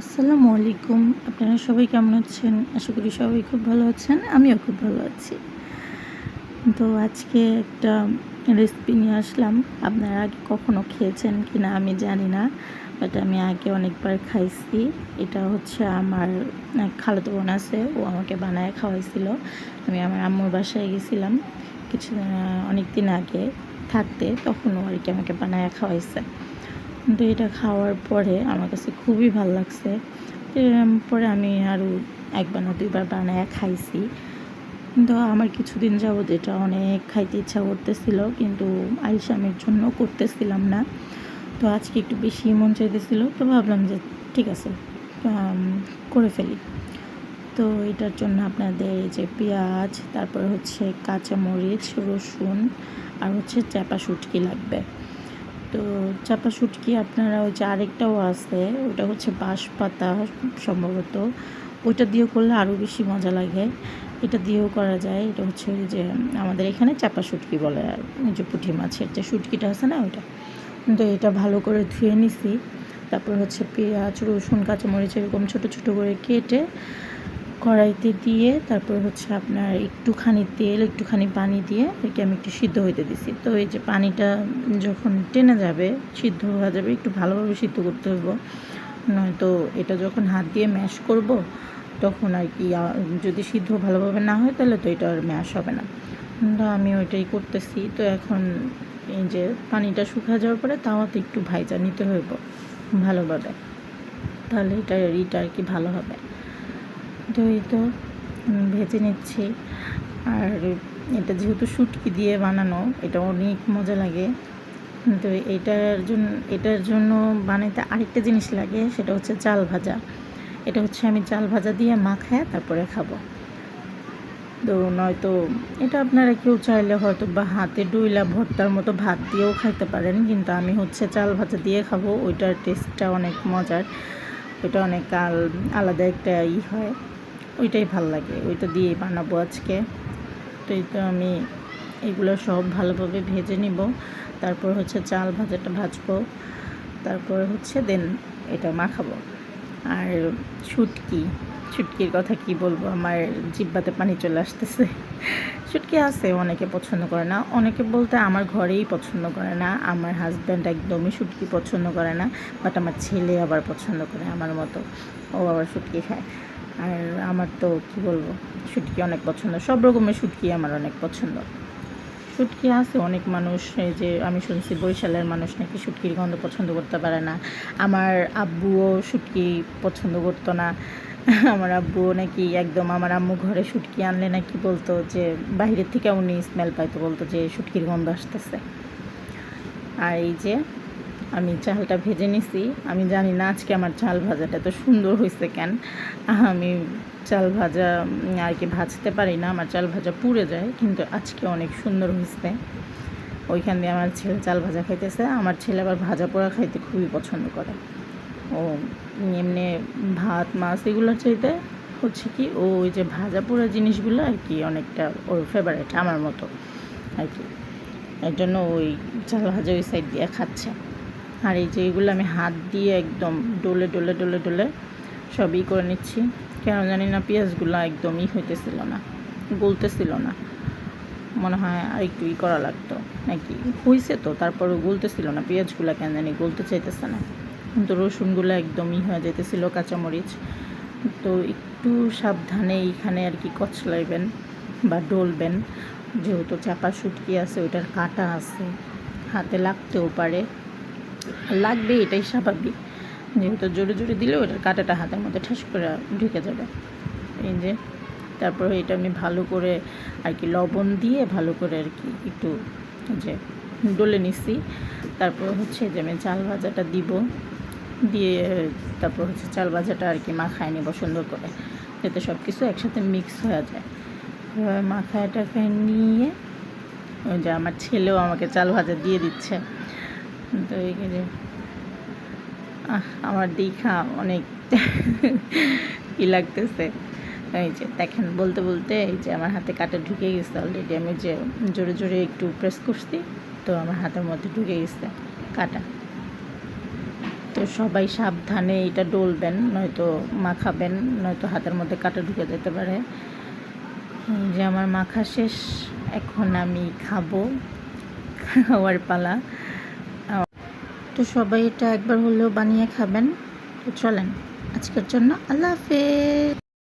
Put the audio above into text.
আসসালামু আলাইকুম। আপনারা সবাই কেমন আছেন? আশা করি সবাই খুব ভালো আছেন, আমিও খুব ভালো আছি। তো আজকে একটা রেসিপি নিয়ে আসলাম। আপনারা আগে কখনো খেয়েছেন কি না আমি জানি না বাট আমি আগে অনেকবার খাইছি। এটা হচ্ছে আমার খালাতো বোন আছে, ও আমাকে বানায় খাওয়াইছিল। আমি আমার আম্মুর বাসায় গেছিলাম কিছু অনেক দিন আগে থাকতে, তখন ও আর কি আমাকে বানায় খাওয়াইছে। কিন্তু এটা খাওয়ার পরে আমার কাছে খুবই ভালো লাগছে। পরে আমি আরও একবার না দুইবার বানায় খাইছি। কিন্তু আমার কিছুদিন যাবৎ এটা অনেক খাইতে ইচ্ছা করতেছিল, কিন্তু আইসামের জন্য করতেছিলাম না। তো আজকে একটু বেশি মন চাইতেছিল, তো ভাবলাম যে ঠিক আছে করে ফেলি। তো এটার জন্য আপনাদের এই যে পেঁয়াজ, তারপর হচ্ছে কাঁচামরিচ, রসুন, আর হচ্ছে চাপা শুটকি লাগবে। তো চাপা শুটকি আপনারা ওই যে আরেকটাও আছে, ওটা হচ্ছে বাঁশ পাতা সম্ভবত। ওইটা দিয়েও করলে আরও বেশি মজা লাগে। এটা দিয়েও করা যায়। এটা হচ্ছে ওই যে আমাদের এখানে চাপা শুটকি বলে আর যে পুঁটি মাছের যে শুটকিটা আছে না ওইটা। তো এটা ভালো করে ধুয়ে নিছি। তারপর হচ্ছে পেঁয়াজ, রসুন, কাঁচামরিচ এরকম ছোটো ছোটো করে কেটে কড়াইতে দিয়ে তারপর হচ্ছে আপনার একটুখানি তেল, একটুখানি পানি দিয়ে একে আমি একটু সিদ্ধ হইতে দিছি। তো এই যে পানিটা যখন টেনে যাবে, সিদ্ধ হয়ে যাবে, একটু ভালোভাবে সিদ্ধ করতে হইব। নয়তো এটা যখন হাত দিয়ে ম্যাশ করব, তখন আর কি যদি সিদ্ধ ভালোভাবে না হয়, তাহলে তো এটা আর ম্যাশ হবে না। আমি ওইটাই করতেছি। তো এখন এই যে পানিটা শুকা যাওয়ার পরে তাওয়াতে একটু ভাইজা নিতে হইব ভালোভাবে। তাহলে এটা ইটা আর কি ভালো হবে। এই তো ভেজে নিচ্ছি। আর এটা যেহেতু শুটকি দিয়ে বানানো, এটা অনেক মজা লাগে। তো এটার জন্য এটার জন্য বানাইতে আরেকটা জিনিস লাগে, সেটা হচ্ছে চাল ভাজা। এটা হচ্ছে আমি চাল ভাজা দিয়ে মাখায় তারপরে খাব। তো নয়তো, এটা আপনারা কেউ চাইলে হয়তো বা হাতে ডুইলা ভর্তার মতো ভাত দিয়েও খাইতে পারেন, কিন্তু আমি হচ্ছে চাল ভাজা দিয়ে খাব, ওইটার টেস্টটা অনেক মজার। ওইটা অনেক আলাদা একটা ই হয়। ওইটাই ভালো লাগে, ওইটা দিয়েই বানাবো আজকে। তো এই তো আমি এগুলো সব ভালোভাবে ভেজে নিব। তারপর হচ্ছে চাল ভাজাটা ভাজবো। তারপর হচ্ছে দেন এটা মাখাবো। আর শুটকি, শুটকির কথা কি বলব? আমার জিব্বাতে পানি চলে আসতেছে। শুটকি আছে, অনেকে পছন্দ করে না। অনেকে বলতে আমার ঘরেই পছন্দ করে না। আমার হাজব্যান্ড একদমই শুটকি পছন্দ করে না। বাট আমার ছেলে আবার পছন্দ করে আমার মতো। ও আবার শুটকি খায়। আর আমার তো কি বলব, শুটকি অনেক পছন্দ। সব রকমের শুটকি আমার অনেক পছন্দ। শুটকি আছে, অনেক মানুষ, এই যে আমি শুনছি বরিশালের মানুষ নাকি শুটকির গন্ধ পছন্দ করতে পারে না। আমার আব্বুও শুটকি পছন্দ করতো না। আমার আব্বুও নাকি একদম আমার আম্মু ঘরে শুটকি আনলে নাকি বলতো যে বাইরের থেকে উনি স্মেল পাইতো, বলতো যে শুটকির গন্ধ আসতেছে। আর এই যে আমি চালটা ভেজে নিছি। আমি জানি না আজকে আমার চাল ভাজাটা তো সুন্দর হয়েছে কেন। আমি চাল ভাজা আর কি ভাজতে পারি না, আমার চাল ভাজা পুড়ে যায়, কিন্তু আজকে অনেক সুন্দর হয়েছে। ওইখান দিয়ে আমার ছেলে চাল ভাজা খাইতেছে, আমার ছেলে আবার ভাজা পোড়া খাইতে খুবই পছন্দ করে। ও এমনি ভাত, মাছ এগুলোর চাইতে হচ্ছে কি, ও ওই যে ভাজা পোড়া জিনিসগুলো আর কি অনেকটা ওর ফেভারেট আমার মতো, আর কি। এর জন্য ওই চাল ভাজা ওই সাইড দিয়ে খাচ্ছে। আর এই যে এগুলো আমি হাত দিয়ে একদম ডলে ডলে ডলে ডলে সবই করে নিচ্ছি। কেন জানি না পেঁয়াজগুলো একদমই হইতেছিল না, গলতেছিল না। মনে হয় আর একটু ই করা লাগতো। নাকি হয়েছে তো তারপরে গলতেছিল না। পেঁয়াজগুলো কেন জানি গলতে চাইতেছে না। কিন্তু রসুনগুলো একদমই হয়ে যেতেছিল কাঁচামরিচ। তো একটু সাবধানে এইখানে আর কি কচলাইবেন বা ডলবেন। যেহেতু চাপা শুটকি আছে ওইটার কাটা আছে। হাতে লাগতেও পারে। লাগবে, এটাই স্বাভাবিক। যেহেতু জোরে জোরে দিলে ওটার কাঁটাটা হাতের মধ্যে ঠাস করে ঢুকে যাবে। এই যে, তারপরে এটা আমি ভালো করে আর কি লবণ দিয়ে ভালো করে আর কি একটু যে ডলে নিছি। তারপর হচ্ছে যে আমি চাল ভাজাটা দিব। দিয়ে তারপর হচ্ছে চাল ভাজাটা আর কি মাখায় নেব সুন্দর করে, যাতে সব কিছু একসাথে মিক্স হয়ে যায়। মাখায় টাখায় নিয়ে ওই যে আমার ছেলেও আমাকে চাল ভাজা দিয়ে দিচ্ছে। তো আহ, আমার দীঘা অনেক ই লাগতেছে। এই যে দেখেন বলতে বলতে এই যে আমার হাতে কাটা ঢুকে গেছে অলরেডি আমি যে জোরে জোরে একটু প্রেস করছি তো আমার হাতের মধ্যে ঢুকে গেছে কাটা। তো সবাই সাবধানে এটা ডলবেন নয়তো মাখাবেন নয়তো হাতের মধ্যে কাটা ঢুকে যেতে পারে। যে আমার মাখা শেষ এখন আমি খাব খাওয়ার পালা। তো সবাই এটা একবার হলেও বানিয়ে খাবেন। তো চলেন আজকের জন্য আল্লাহ হাফেজ।